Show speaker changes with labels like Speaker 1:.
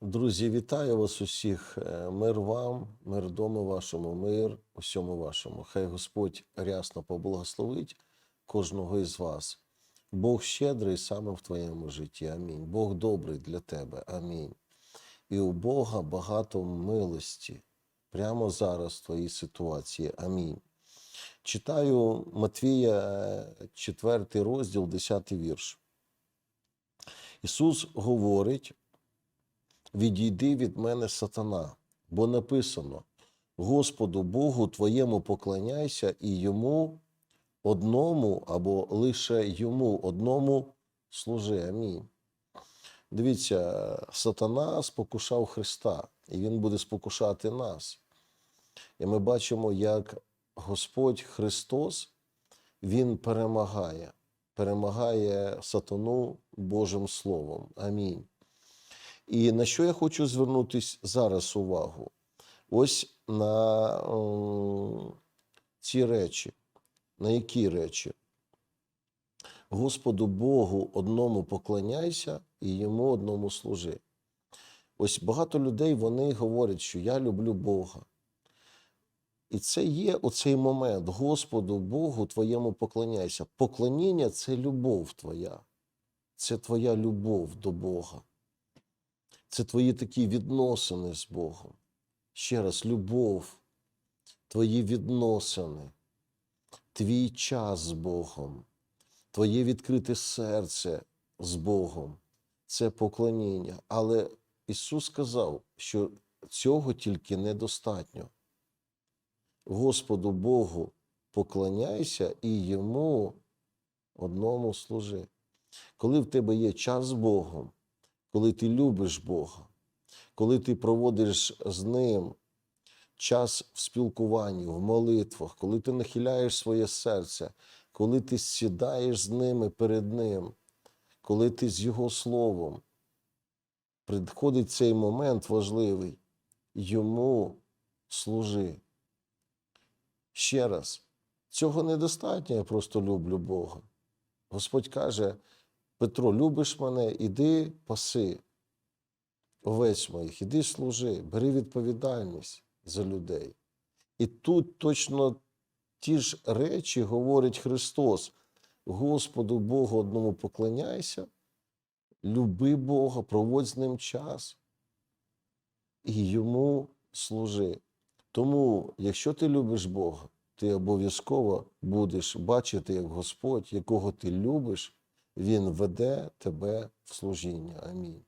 Speaker 1: Друзі, вітаю вас усіх. Е, Мир вам, мир дому вашому, мир усьому вашому. Хай Господь рясно поблагословить кожного із вас. Бог щедрий саме в твоєму житті. Амінь. Бог добрий для тебе. Амінь. І у Бога багато милості прямо зараз в твоїй ситуації. Амінь. Читаю Матвія, 4 розділ, 10 вірш. Ісус говорить відійди від мене, сатана, бо написано: Господу Богу твоєму поклоняйся і йому одному або лише йому одному служи. Амінь. Дивіться, сатана спокушав Христа, і Він буде спокушати нас. І ми бачимо, як Господь Христос Він перемагає, перемагає сатану Божим Словом. Амінь. І на що я хочу звернутися зараз увагу? Ось на м, ці речі. На які речі? Господу Богу одному поклоняйся і йому одному служи. Ось багато людей вони говорять, що я люблю Бога. І це є оцей момент. Господу Богу твоєму поклоняйся. Поклоніння це любов твоя. Це твоя любов до Бога. Це твої такі відносини з Богом. Ще раз, любов, твої відносини, твій час з Богом, твоє відкрите серце з Богом це поклоніння. Але Ісус сказав, що цього тільки недостатньо. Господу Богу поклоняйся і Йому одному служи. Коли в тебе є час з Богом, коли ти любиш Бога, коли ти проводиш з Ним час в спілкуванні, в молитвах, коли ти нахиляєш своє серце, коли ти сідаєш з ними перед Ним, коли ти з Його Словом, приходить цей момент важливий, йому служи. Ще раз, цього недостатньо, я просто люблю Бога. Господь каже, Петро, любиш мене, іди паси овець моїх, іди служи, бери відповідальність за людей. І тут точно ті ж речі говорить Христос. Господу Богу одному поклоняйся, люби Бога, проводь з ним час і йому служи. Тому, якщо ти любиш Бога, ти обов'язково будеш бачити, як Господь, якого ти любиш, Він веде тебе в служіння. Амінь.